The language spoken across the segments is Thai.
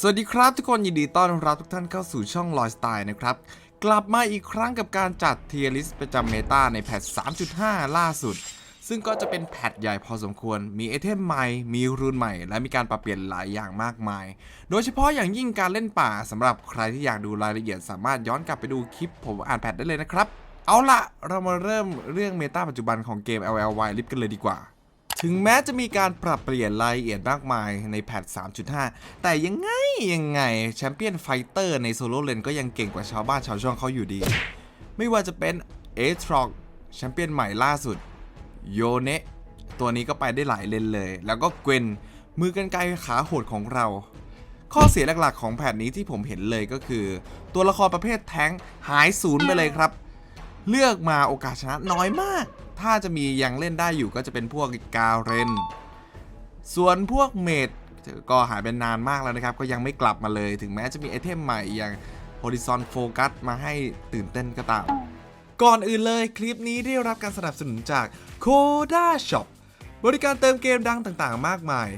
สวัสดีครับทุกคนยินดีต้อนรับทุกท่านเข้าสู่ช่องลอยสไตล์นะครับ กลับมาอีกครั้งกับการจัดเทียริสประจำเมตาในแพท 3.5 ล่าสุด ซึ่งก็จะเป็นแพทใหญ่พอสมควร มีไอเทมใหม่ มีรูนใหม่ และมีการปรับเปลี่ยนหลายอย่างมากมาย โดยเฉพาะอย่างยิ่งการเล่นป่าสำหรับใครที่อยากดูรายละเอียดสามารถย้อนกลับไปดูคลิปผมอ่านแพทได้เลยนะครับ เอาละเรามาเริ่มเรื่องเมตาปัจจุบันของเกม LLY ลิฟกันเลยดีกว่า ถึงแม้จะมีการปรับเปลี่ยนรายละเอียดมากมายในแพท 3.5 แต่ยังไง ยังไง แชมเปี้ยนไฟเตอร์ในโซโล่เลนก็ยังเก่งกว่าชาวบ้านชาวช่องเขาอยู่ดี ไม่ว่าจะเป็นเอทรอกแชมเปี้ยนใหม่ล่าสุดโยเนะตัวนี้ก็ไปได้หลายเลนเลย แล้วก็เกวนมือกันไกลขาโหดของเรา ข้อเสียหลักๆของแพทนี้ที่ผมเห็นเลยก็คือ ตัวละครประเภทแท้งหายศูนย์ไปเลยครับ เลือกมาโอกาสชนะน้อยมาก ถ้าจะมียังเล่นได้อยู่ก็จะเป็นพวกกาเรน ส่วนพวกเมดก็หายไปนานมากแล้วนะครับ ก็ยังไม่กลับมาเลย ถึงแม้จะมีไอเทมใหม่อย่าง Horizon Focus มาให้ตื่นเต้นก็ตาม ก่อนอื่นเลยคลิปนี้ได้รับการสนับสนุนจาก Koda Shop บริการเติมเกมดังต่างๆ มากมาย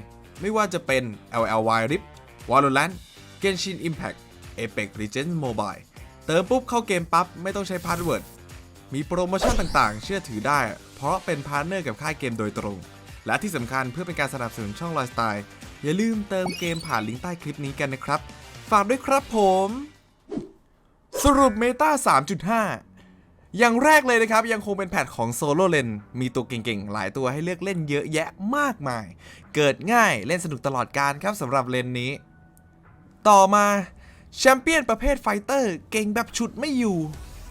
ไม่ว่าจะเป็น LLY Rift Valorant Genshin Impact Apex Legends Mobile เติมปุ๊บเข้าเกมปั๊บ ไม่ต้องใช้พาสเวิร์ด มีโปรโมชั่นต่างๆ เชื่อถือได้ เพราะเป็นพาร์ทเนอร์กับค่ายเกมโดยตรง และที่สำคัญเพื่อเป็นการสนับสนุนช่องลอยสไตล์อย่าลืมเติมเกมผ่านลิงก์ใต้คลิปนี้กันนะครับ ฝากด้วยครับผม สรุปเมตา3.5 อย่างแรกเลยนะครับ ยังคงเป็นแพทของโซโลเลนมีตัวเก่งๆ หลายตัวให้เลือกเล่นเยอะแยะมากมาย เกิดง่ายเล่นสนุกตลอดการครับสำหรับเลนนี้ ต่อมาแชมเปี้ยนประเภทไฟเตอร์เก่งแบบฉุดไม่อยู่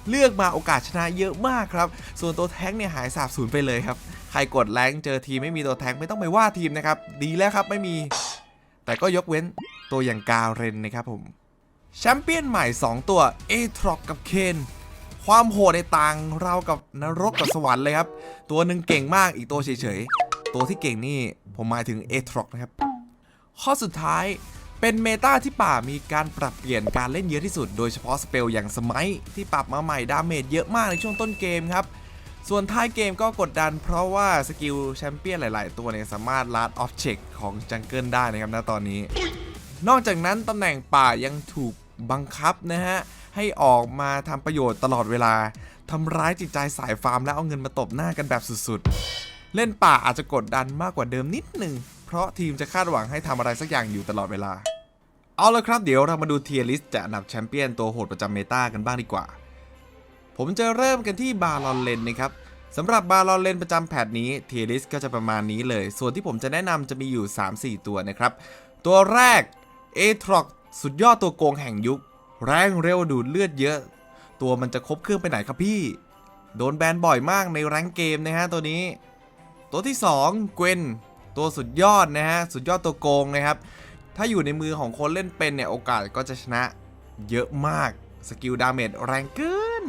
เลือกมาโอกาสชนะเยอะมากครับ ส่วนตัวแท้งเนี่ยหายสาบสูญไปเลยครับ ใครกดแรงเจอทีไม่มีตัวแท้งไม่ต้องไปว่าทีมนะครับ ดีแล้วครับไม่มี แต่ก็ยกเว้นตัวอย่างกาเรนนะครับผมแชมเปี้ยนใหม่ 2 ตัวเอทรอกกับเคนความโหดในต่างเรากับนรกกับสวรรค์เลยครับ ตัวหนึ่งเก่งมากอีกตัวเฉยๆ ตัวที่เก่งนี่ผมหมายถึงเอทรอกนะครับ ข้อสุดท้าย เป็นเมตาที่ป่ามีการปรับเปลี่ยนการเล่นเยอะที่สุด โดยเฉพาะสเปลอย่างสมัยที่ปรับมาใหม่ดาเมจเยอะมากในช่วงต้นเกมครับ ส่วนท้ายเกมก็กดดันเพราะว่าสกิลแชมเปี้ยนหลาย ๆ ตัวเนี่ยสามารถลัดออฟเช็คของจังเกิลได้นะครับณตอนนี้ นอกจากนั้นตำแหน่งป่ายังถูกบังคับนะฮะให้ออกมาทำประโยชน์ตลอดเวลาทำร้ายจิตใจสายฟาร์มแล้วเอาเงินมาตบหน้ากันแบบสุดๆ เล่นป่าอาจจะกดดันมากกว่าเดิมนิดหนึ่งเพราะทีมจะคาดหวังให้ทำอะไรสักอย่างอยู่ตลอดเวลา เอาละครับเดี๋ยวเรามาดูเทียร์ลิสต์จากอันดับแชมเปี้ยนตัวโหดประจำเมตากันบ้างดีกว่า ผมจะเริ่มกันที่บาลอนเลนนะครับสำหรับบาลอนเลนประจำแพทนี้เทียร์ลิสต์ก็จะประมาณนี้เลย ส่วนที่ผมจะแนะนำจะมีอยู่ 3-4 ตัวนะครับ ตัวแรกเอทรอกสุดยอดตัวโกงแห่งยุค แรงเร็วดูดเลือดเยอะ ตัวมันจะครบเครื่องไปไหนครับพี่ โดนแบนบ่อยมากในแรงเกมนะฮะตัวนี้ ตัวที่2เกวนตัวสุดยอดนะฮะสุดยอดตัวโกงนะครับ ถ้าอยู่ในมือของคนเล่นเป็นเนี่ย โอกาสก็จะชนะเยอะมาก สกิลดาเมจแรงเกิน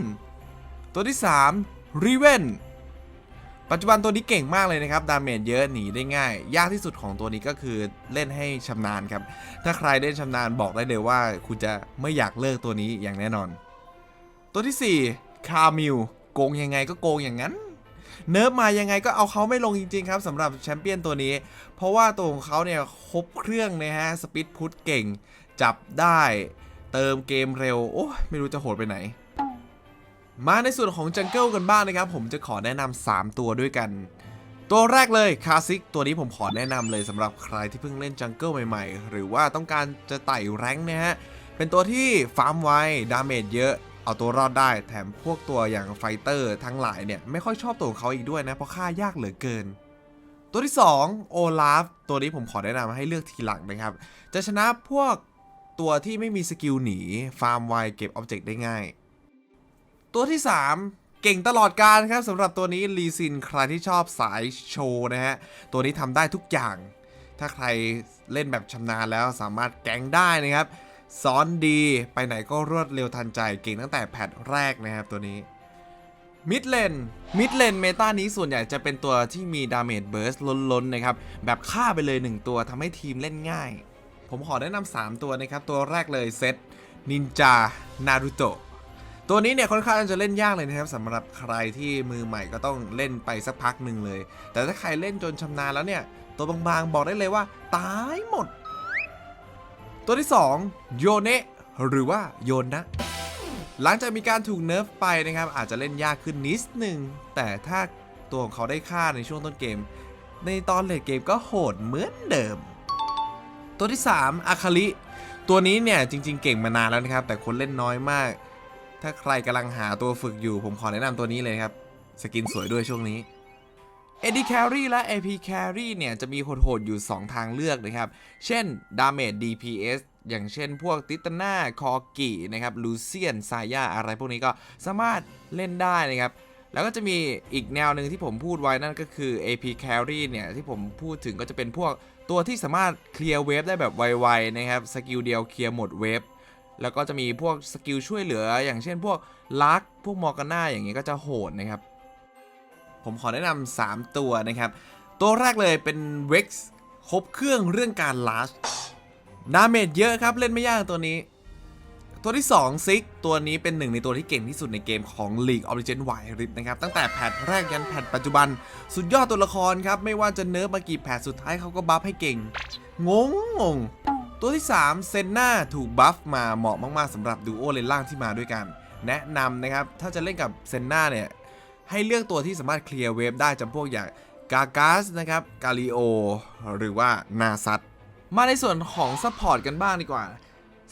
ตัวที่3รีเวนปัจจุบันตัวนี้เก่งมากเลยนะครับ ดาเมจเยอะหนีได้ง่าย ยากที่สุดของตัวนี้ก็คือเล่นให้ชำนาญครับ ถ้าใครเล่นชำนาญบอกได้เลยว่า คุณจะไม่อยากเลิกตัวนี้อย่างแน่นอน ตัวที่4คามิลโกงยังไงก็โกงอย่างนั้น เนิร์ฟมายังไงก็เอาเขาไม่ลงจริงๆครับสำหรับแชมเปี้ยนตัวนี้ เพราะว่าตัวของเขาเนี่ยครบเครื่องนะฮะสปีดพุทเก่ง จับได้เติมเกมเร็ว โอ้ไม่รู้จะโหดไปไหน มาในส่วนของจังเกิลกันบ้างนะครับ ผมจะขอแนะนำ3ตัวด้วยกัน ตัวแรกเลยคาซิกตัวนี้ผมขอแนะนำเลยสำหรับใครที่เพิ่งเล่นจังเกิลใหม่ๆ หรือว่าต้องการจะไต่แรงนะฮะเป็นตัวที่ฟาร์มไวดาเมจเยอะ เอาตัวรอดได้แถมพวกตัวอย่างไฟเตอร์ทั้งหลายเนี่ยไม่ค่อยชอบตัวของเขาอีกด้วยนะเพราะค่ายากเหลือเกิน ตัวที่ 2 โอลาฟ ตัวนี้ผมขอแนะนำให้เลือกทีหลังนะครับ จะชนะพวกตัวที่ไม่มีสกิลหนีฟาร์มไวเก็บออบเจกต์ได้ง่าย ตัวที่ 3เก่งตลอดการครับสำหรับตัวนี้ลีซินใครที่ชอบสายโชว์นะฮะ ตัวนี้ทำได้ทุกอย่าง ถ้าใครเล่นแบบชำนาญแล้วสามารถแก๊งได้นะครับ ซ้อนดีไปไหนก็รวดเร็วทันใจเก่งตั้งแต่แพทแรกนะครับตัวนี้มิดเลน มิดเลนเมตานี้ส่วนใหญ่จะเป็นตัวที่มีดาเมจเบิร์สล้นๆนะครับ แบบฆ่าไปเลย 1 ตัวทำให้ทีมเล่นง่าย ผมขอแนะนำ3ตัวนะครับ ตัวแรกเลยเซตนินจา นารูโตะ ตัวนี้เนี่ยค่อนข้างจะเล่นยากเลยนะครับสำหรับใครที่มือใหม่ก็ต้องเล่นไปสักพักหนึ่งเลย แต่ถ้าใครเล่นจนชำนาญแล้วเนี่ย ตัวบางๆบอกได้เลยว่า ตายหมด ตัวที่ 2 โยเนะหรือว่าโยนนะ หลังจากมีการถูกเนิร์ฟไปนะครับ อาจจะเล่นยากขึ้นนิดหนึ่งแต่ถ้าตัวของเขาได้ค่าในช่วงต้นเกม ในตอนเลดเกมก็โหดเหมือนเดิม ตัวที่ 3อาคาริตัวนี้เนี่ยจริง ๆ เก่งมานานแล้วนะครับ แต่คนเล่นน้อยมาก ถ้าใครกำลังหาตัวฝึกอยู่ผมขอแนะนำตัวนี้เลยครับ สกินสวยด้วยช่วงนี้ เอ็ดดี้แครีและ AP Carry เนี่ยจะมีโหดๆอยู่ 2 ทางเลือกนะครับ เช่น Damage DPS อย่างเช่นพวกติตนาคอกินะครับลูเซียน ซายาอะไรพวกนี้ก็สามารถเล่นได้นะครับ แล้วก็จะมีอีกแนวหนึ่งที่ผมพูดไว้นั่นก็คือ AP Carry เนี่ยที่ผมพูดถึงก็จะเป็นพวกตัวที่สามารถเคลียร์เวฟได้แบบไวๆนะครับสกิลเดียวเคลียร์หมดเวฟแล้วก็จะมีพวกสกิลช่วยเหลือ อย่างเช่นพวกลักพวกมอร์กาน่าอย่างเงี้ยก็จะโหดนะครับ ผมขอแนะนำ3ตัวนะครับ ตัวแรกเลยเป็น Vex ครบเครื่องเรื่องการลัชดาเมจเยอะครับเล่นไม่ยากตัวนี้ ตัวที่2ซิกตัวนี้เป็นหนึ่งในตัวที่เก่งที่สุดในเกมของ League of Legends Wild Rift นะครับ ตั้งแต่แพทแรกยันแพทปัจจุบัน สุดยอดตัวละครครับ ไม่ว่าจะเนิร์ฟมากี่แพทสุดท้ายเขาก็บัฟให้เก่ง งงงงตัวที่ 3 เซนนาถูกบัฟมาเหมาะมาก ๆสำหรับดูโอเลนล่างที่มาด้วยกัน แนะนำนะครับ ถ้าจะเล่นกับเซนนาเนี่ย ให้เลือกตัวที่สามารถเคลียร์เวฟได้จำพวกอย่างกากาสนะครับกาลิโอหรือว่านาซัตมาในส่วนของซัพพอร์ตกันบ้างดีกว่า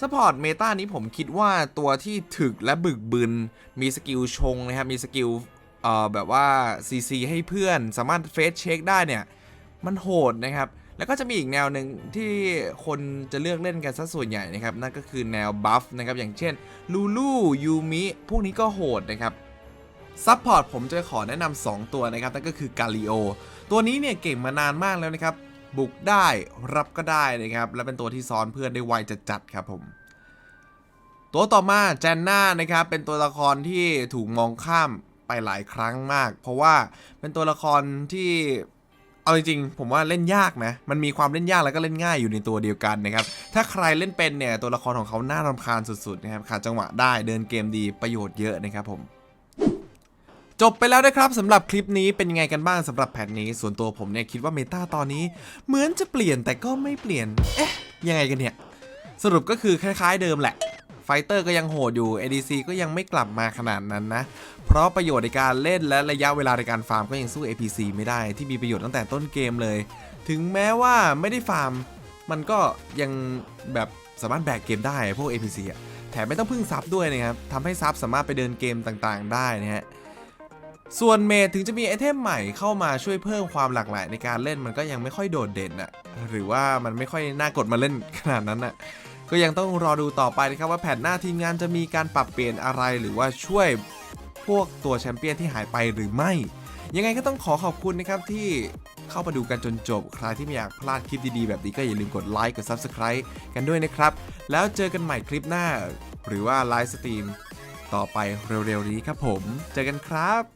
ซัพพอร์ตเมตานี้ผมคิดว่าตัวที่ถึกและบึกบึน มีสกิลชงนะครับ มีสกิลเอ่อแบบว่า CC ให้เพื่อนสามารถเฟสเช็คได้เนี่ย มันโหดนะครับ แล้วก็จะมีอีกแนวหนึ่งที่คนจะเลือกเล่นกันซะส่วนใหญ่นะครับ นั่นก็คือแนวบัฟนะครับ อย่างเช่นลูลูยูมิพวกนี้ก็โหดนะครับ ซัพพอร์ตผมจะขอแนะนำ2ตัวนะครับนั่นก็คือกาลิโอตัวนี้เนี่ยเก่งมานานมากแล้วนะครับ บุกได้รับก็ได้นะครับ และเป็นตัวที่ซ้อนเพื่อนได้ไวจัดๆครับผม ตัวต่อมาแจนน่านะครับ เป็นตัวละครที่ถูกมองข้ามไปหลายครั้งมาก เพราะว่าเป็นตัวละครที่เอาจริงๆผมว่าเล่นยากนะ มันมีความเล่นยากแล้วก็เล่นง่ายอยู่ในตัวเดียวกันนะครับ ถ้าใครเล่นเป็นเนี่ยตัวละครของเขาน่ารำคาญสุดๆนะครับขาดจังหวะได้เดินเกมดีประโยชน์เยอะนะครับผม จบไปแล้วนะครับสำหรับคลิปนี้เป็นยังไงกันบ้างสำหรับแพทนี้ ส่วนตัวผมเนี่ยคิดว่าเมตาตอนนี้ เหมือนจะเปลี่ยนแต่ก็ไม่เปลี่ยน เอ๊ะ ยังไงกันเนี่ย สรุปก็คือคล้ายๆเดิมแหละไฟเตอร์ก็ยังโหดอยู่ ADC ก็ยังไม่กลับมาขนาดนั้นนะ เพราะประโยชน์ในการเล่นและระยะเวลาในการฟาร์มก็ยังสู้ APC ไม่ได้ที่มีประโยชน์ตั้งแต่ต้นเกมเลย ถึงแม้ว่าไม่ได้ฟาร์ม มันก็ยังแบบสามารถแบกเกมได้พวก APC อะแถมไม่ต้องพึ่งซับด้วยนะครับทำให้ซับสามารถไปเดินเกมต่างๆ ได้นะฮะ ส่วนเมดถึงจะมีไอเทมใหม่เข้ามาช่วยเพิ่มความหลากหลายในการเล่นมันก็ยังไม่ค่อยโดดเด่นอะหรือว่ามันไม่ค่อยน่ากดมาเล่นขนาดนั้นอะก็ยังต้องรอดูต่อไปนะครับว่าแผนหน้าทีมงานจะมีการปรับเปลี่ยนอะไรหรือว่าช่วยพวกตัวแชมเปี้ยนที่หายไปหรือไม่ ยังไงก็ต้องขอขอบคุณนะครับที่เข้ามาดูกันจนจบ ใครที่ไม่อยากพลาดคลิปดีๆ แบบนี้ก็อย่าลืมกดไลค์กด Subscribe กันด้วยนะครับ แล้วเจอกันใหม่คลิปหน้า หรือว่าไลฟ์สตรีมต่อไปเร็วๆนี้ครับผม เจอกันครับ